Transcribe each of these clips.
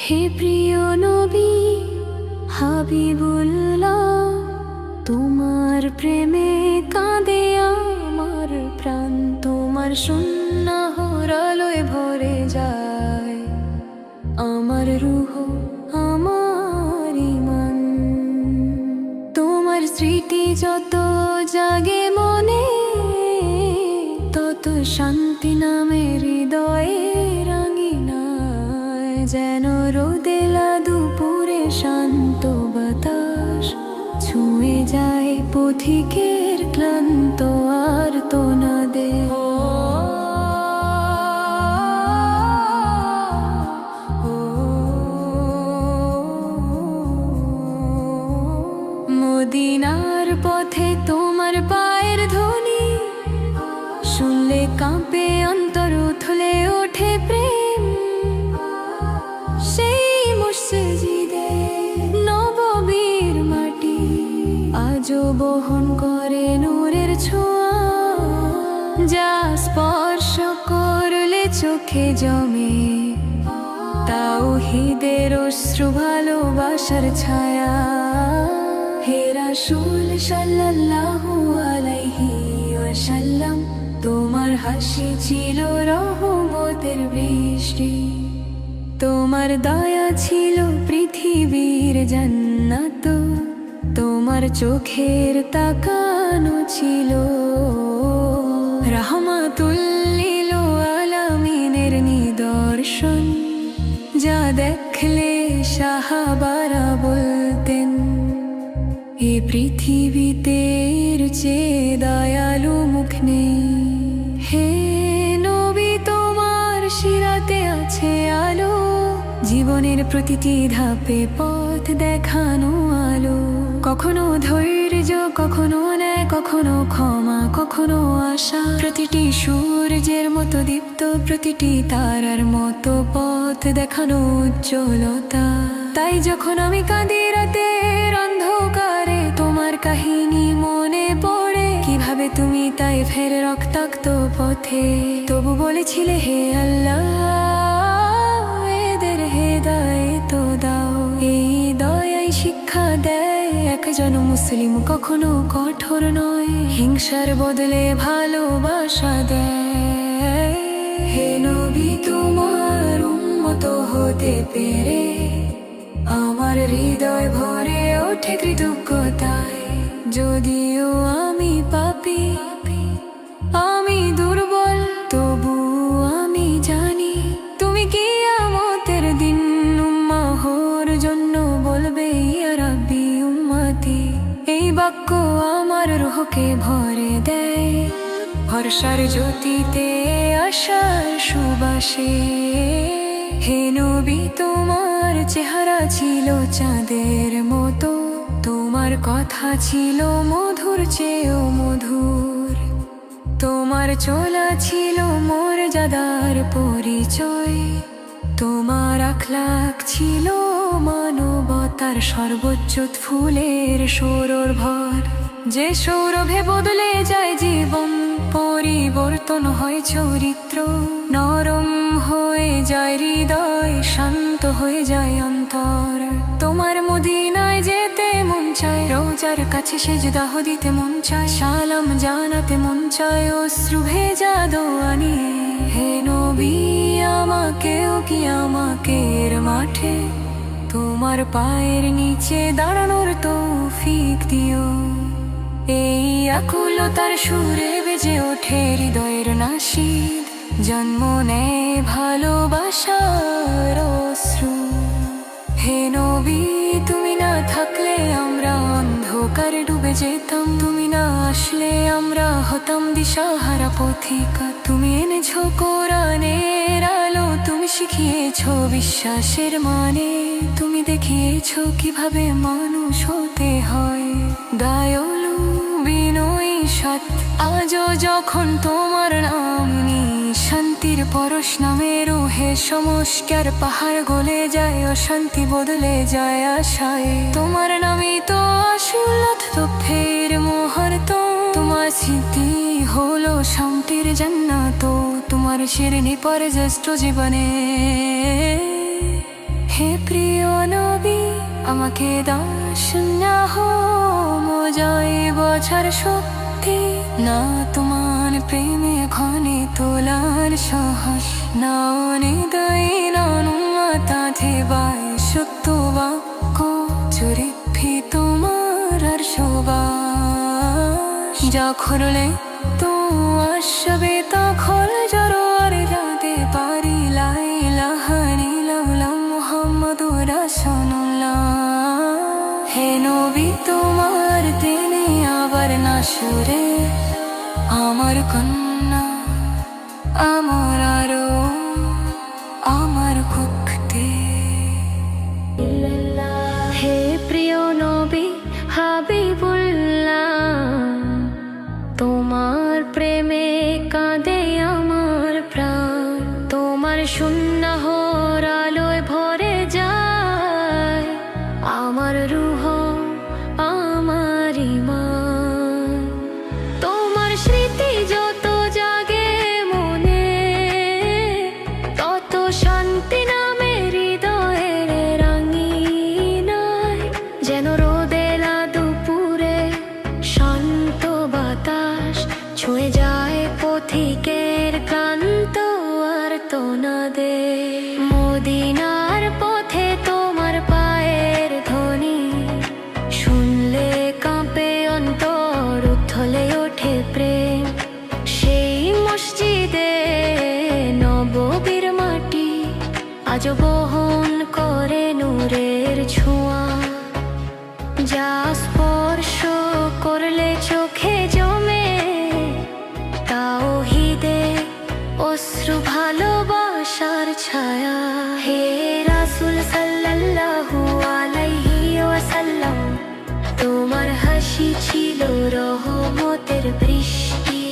হে প্রিয় নবী, হাবিবুল্লাহ, তোমার প্রেমে কাঁদে আমার প্রাণ, তোমার শূন্য হরালয় ভরে যায়। আমার রুহ আমার ইমান, তোমার স্মৃতি যত জাগে মনে, তত শান্তি নামে শান্ত বাতাস ছুঁয়ে যায় পথিকের ক্লান্ত আর তো আজও বহন করে নূরের ছোঁয়া, যা স্পর্শ করলে চোখে জমে। তাও হিদের অশ্রু ভালোবাসার ছায়া, হে রাসূল সাল্লাল্লাহু আলাইহি ওয়াসাল্লাম, তোমার হাসি ছিল রহমতের বৃষ্টি। তোমার দয়া ছিল পৃথিবীর জান্নাত। তোমার চোখের তাকানো ছিল। রহমাতুল্লিল আলামিনের নিদর্শন, যা দেখলে সাহাবারা বলতেন, এ পৃথিবীতে চেয়ে দয়ালু মুখ নেই। হে নবী, তোমার শিরাতে আছে আলো, জীবনের প্রতিটি ধাপে পথ দেখানো কখনো ধৈর্য, কখনো ন্যায়, কখনো ক্ষমা, কখনো আশা। প্রতিটি সূর্যের মতো দীপ্ত, প্রতিটি তারার মতো পথ দেখানো উজ্জ্বলতা। তাই যখন আমি কাঁদি রাতের অন্ধকারে, তোমার কাহিনী মনে পড়ে। কীভাবে তুমি তাই ফের রক্তাক্ত পথে? তবু বলেছিলে, হে আল্লাহ একজন মুসলিম কখনো কঠোর নয়। হিংসার বদলে ভালোবাসা দেয়। হে নবী, তোমার উন্মত হতে পেরে আমার হৃদয় ভরে ওঠে কৃতজ্ঞতায়। যদিও আমি পাপি রুহকে ভরে দেয়, ভরসার জ্যোতিতে আশার সুবাসে। হে নবী, তোমার চেহারা ছিল চাঁদের মতো, তোমার কথা ছিল মধুর চেয়েও মধুর। তোমার চলা ছিল মোর জাদার পরিচয়, তোমার আখলাখ ছিল মানবতার সর্বোচ্চ ফুলের সৌরর ভর। যে সৌরভে বদলে যায় জীবন, পরিবর্তন হয় চরিত্র। নরম হয়ে যায় হৃদয়, শান্ত হয়ে যায় অন্তর। তোমার মদিনায় যেতে মন চায়, রোজার কাছে সেজদাহ দিতে মন চায়, সালাম জানাতে মন চায়, অশ্রু ভেজা দোয়া নিয়ে। হে নবী, আমাকেও কি আমাকের মাঠে? তোমার পায়ের নিচে দাঁড়ানোর তৌফিক দিও। এই আকুলতার সুরে বেজে ওঠে হৃদয়ের নাশিদ জন্ম নেয় ভালোবাসার অশ্রু। হে নবী, তুমি না থাকলে আমরা অন্ধকারে ডুবে যেতাম। তুমি না আসলে আমরা হতাম দিশাহারা পথিকা। তুমি এনেছো কোরআনের আলো, তুমি শিখিয়েছো বিশ্বাসের মানে। তুমি দেখিয়েছো কীভাবে মানুষ হতে হয়। বিনয়ী সৎ আজও যখন তোমার নাম নি শান্তির পরশ নামে রুহে সমস্কার পাহাড় গলে যায়, অশান্তি বদলে যায় আশায়। তোমার নামই তো আসুলত তো ফের মোহর তো তোমার স্মৃতি হলো শান্তির জান্নাত। তোমার শিরনি পরে জ্যেষ্ঠ জীবনে। হে প্রিয় নবী, আমাকে দাস না হো মজাই বছর সত্যি না তোমার প্রেমে ক্ষণে তোলার সাহস। না নিদয় নানুমাতা বাই সত্য বাক্য, চরিত্রি তোমার আর সবাস যা খুরলে তো আসবে তা খোল জড়ো সুরে আমার কন্যা আজ বহন করে নূরের ছোঁয়া। যা স্পর্শ করলে চোখে জমে, তাও হিদে অশ্রু ভালোবাসার ছায়া। হে রাসুল সাল্লাল্লাহু আলাইহি ওয়াসাল্লাম, তোমার হাসি ছিল রহমতের বৃষ্টি।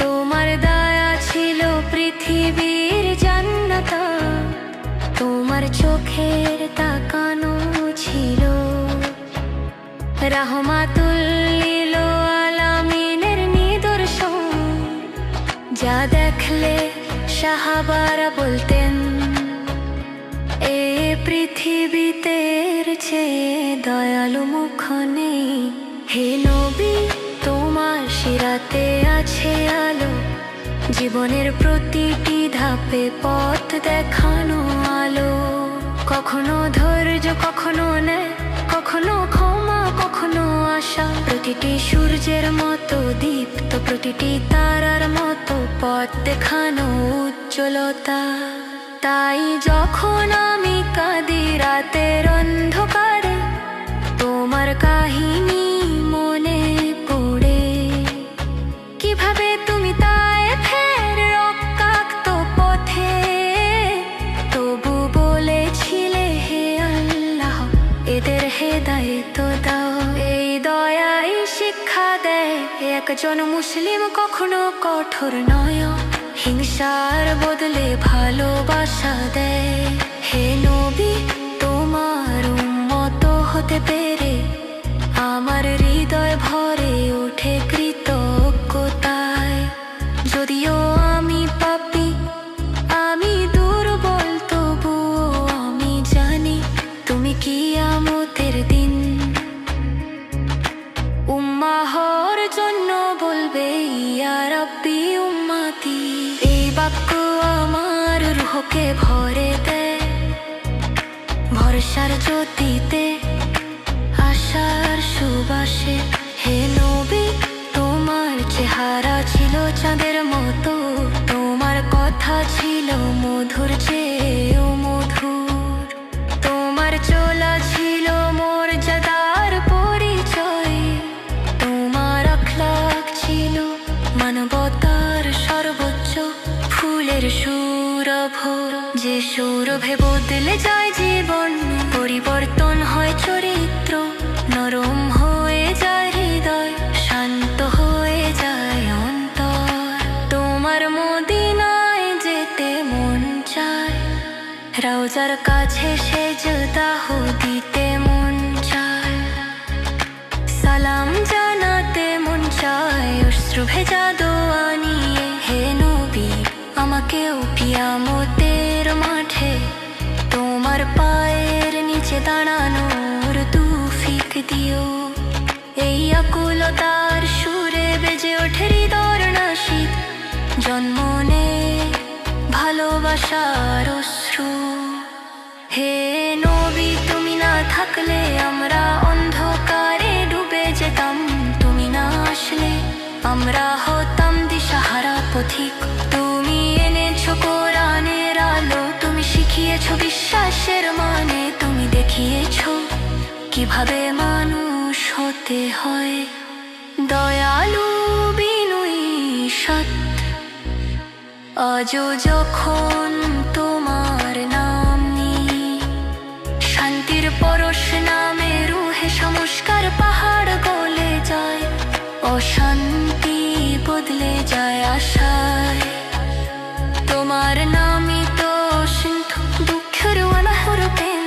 তোমার দয়া ছিল পৃথিবীর জান্নাতা। তোমার চোখের তাকানো ছিল। রাহমাতুল্লিল আলামিনের নিদর্শন, যা দেখলে সাহাবারা বলতেন, এ পৃথিবীতে চেয়ে দয়ালু মুখ নেই। হে নবী, তোমার শিরাতে আছে আলো, জীবনের প্রতিটি ধাপে পথ দেখানো আলো। কখনো ধৈর্য, কখনো নেয় কখনো ক্ষমা, কখনো আশা। প্রতিটি সূর্যের মতো দীপ্ত, প্রতিটি তারার মতো পথ দেখানো উজ্জ্বলতা। তাই যখন আমি কাঁদি, রাতের অন্ধকারে তোমার কাহিনী একজন মুসলিম কখনো কঠোর নয়। হিংসার বদলে ভালোবাসা দেয়। হে নবী, তোমার উন্মত হতে পেরে আমার হৃদয় ভরে জ্যোতিতে দিতে মন চায়। সালাম জানাতে মন চায়। অশ্রু ভেজা দোয়া নিয়ে। হে নবী, আমাকেও পিয়ামতের মাঠে তোমার পায়ের নিচে দাঁড়ানোর তুফিক দিও। এই আকুলতার সুরে বেজে ওঠে হৃদয় নাসিক জন্ম নে ভালোবাসার অশ্রু। হে থাকলে আমরা অন্ধকারে ডুবে যেতাম। তুমি না আসলে আমরা হতাম দিশাহারা পথিক। তুমি এনেছো কোরআনের আলো, তুমি শিখিয়েছো বিশ্বাসের মানে তুমি দেখিয়েছো কীভাবে মানুষ হতে হয়। দয়ালু বিনয়ী সৎ আজও যখন অশান্তি বদলে যায় আশায়। তোমার নামই তো সিন্ধু, দুঃখের অনাহর প্রেম।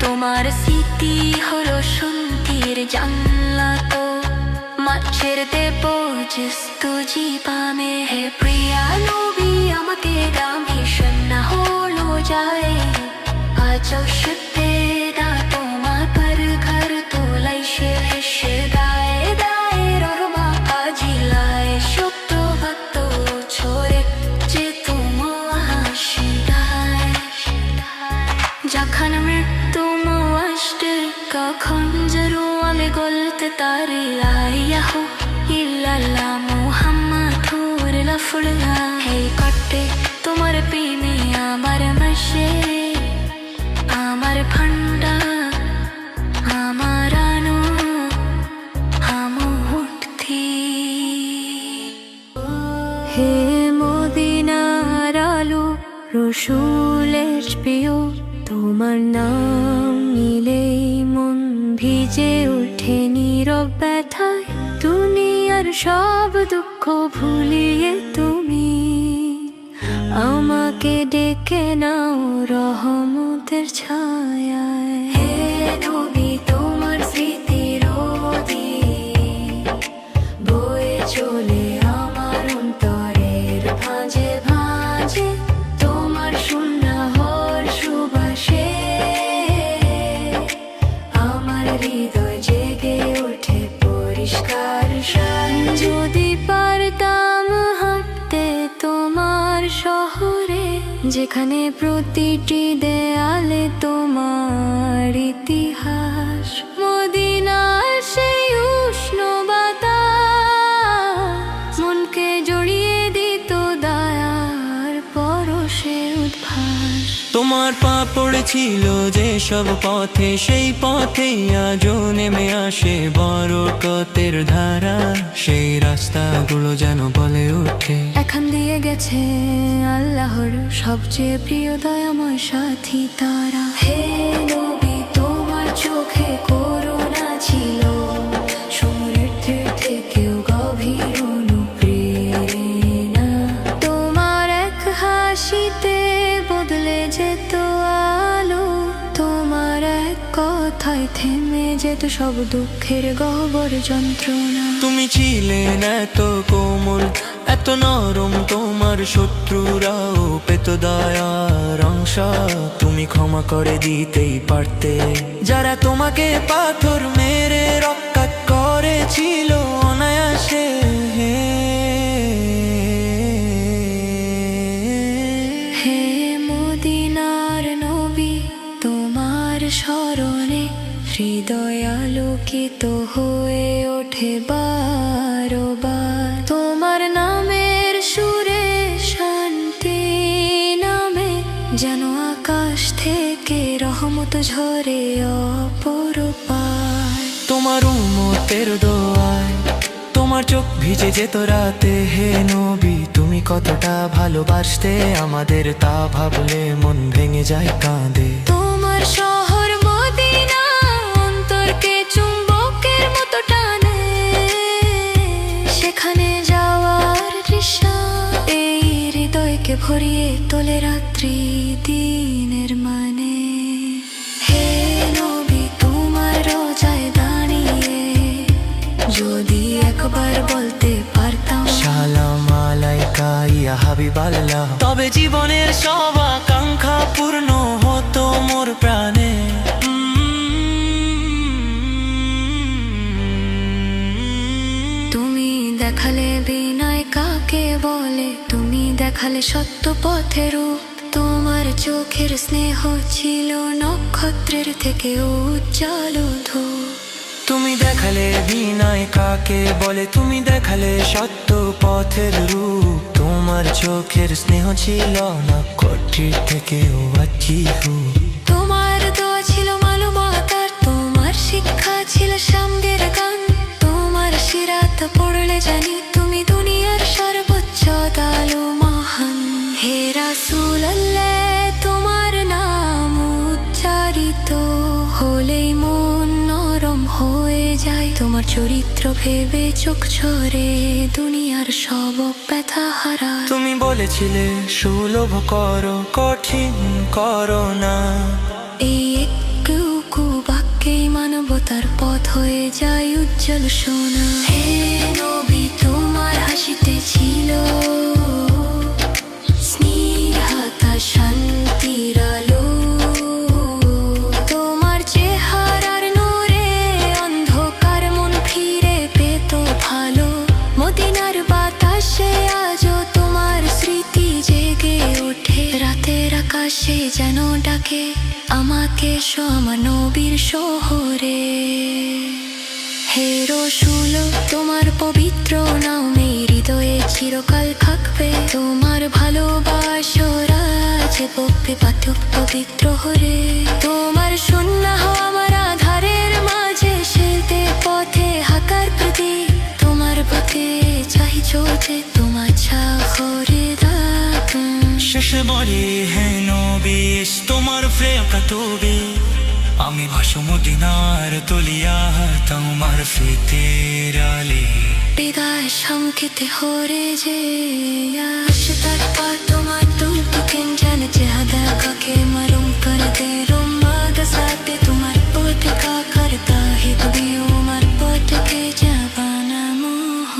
তোমার স্মৃতি হলো শান্তির জানলা তো। মাছের দেব জিস্তু জীবামে হে প্রিয়া নবী, আমাকে দামি সন্না হলো যায়। আজ শিপেরা তারি আইয়া হো ইল্লাল্লাহ মুহাম্মাদুর লফড়া হে কটে তোমার প্রেমে আমার মাসে আমার ফান্ডা আমার আনো আমুঠতি হে মদিনার আলো রসুলের প্রিয় তোমার নাম নিলেই মন ভিজে ওঠে নীরব ব্যথায় দুনিয়ার সব দুঃখ ভুলিয়ে তুমি আমাকে ডেকে নাও রহমতের ছায়ায়। হে যেখানে প্রতিটি দেয়ালে তোমার পড়েছিল যে সব পথে, সেই পথে আজও নেমে আসে বড় কতের ধারা। সেই রাস্তাগুলো যেন বলে উঠে এখান দিয়ে গেছে আল্লাহর সবচেয়ে প্রিয় দয়াময় সাথী তারা। হে নবী, তোমার চোখে করুণা যেত সব দুঃখের গহ্বর যন্ত্রণা। তুমি ছিলেন এত কোমল এত নরম তোমার শত্রুরাও পেত দয়ার অংশ। তুমি ক্ষমা করে দিতেই পারতে। যারা তোমাকে পাথর মেরে রক্ষা করেছিল অনায়াসে হে মদিনার নবী তোমার স্মরণে হৃদয় আলোকিত হয়ে ওঠে বারবার। তোমার নামের সুরে শান্তি নামে যেন আকাশ থেকে রহমত ঝরে অপরূপায়। তোমার উমতের দোয়ায় তোমার চোখ ভিজে যেত রাতে। হে নবী তুমি কতটা ভালোবাসতে? আমাদের তা ভাবলে মন ভেঙে যায় কাঁদে। হৃদয়কে ভরিয়ে তোলে রাত্রি দিনের মানে। হে নবী তোমার রোজায় দাঁড়িয়ে যদি একবার বলতে পারতাম। সালাম আলাইকা ইয়া হাবিবাল্লাহ। তবে জীবনের সব দেখালে সত্য পথের রূপ। তোমার চোখের স্নেহ ছিল নক্ষত্রের থেকে উজ্জ্বল ধূপ। তুমি দেখালে বিনয় কাকে বলে? তুমি দেখালে সত্য পথের রূপ। তোমার চোখের স্নেহ ছিল না কঠির থেকেও আছি তোমার দোয়া ছিল মালুমাতার। তোমার শিক্ষা ছিল সামদের গান। তোমার সিরাত পড়লে জানি তুমি দুনিয়ার সর্বোচ্চ দালু মহান হে রাসূলুল্লাহ তোমার নাম উচ্চারিত হলেই মন নরম হয়ে যায়। তোমার চরিত্র ভেবে চোখ ছড়ে দুনিয়ার সব ব্যথা হারায় তুমি বলেছিলে সুলভ করো কঠিন করো না। এই একটু বাক্যে মানবতার পথ হয়ে যায় উজ্জ্বল সোনা। হে নবী ডাকে আমাকে এসো আমার নবীর শহরে। হে রসুল, তোমার পবিত্র নামে হৃদয়ে চিরকাল থাকবে। তোমার ভালোবাসরা যে বকবে পাঠক পবিত্র হরে তোমার সুন্নাহ আমার আধারের মাঝে সেলতে পথে হাকার প্রতি তোমার পথে চাই চলতে তোমার ছাখরে দাগ। শেষে বলে হে বেশ তোমার প্রেমটা কত আমি ভাসো মদিনার তলিয়া, তোমার ফিতের রালে বিদায় সংকেতে হরে যে আশ পার তোমার তুম তুকেন জানে চেহাদা কাকে মারুম করে দে রুম মাদ সাথে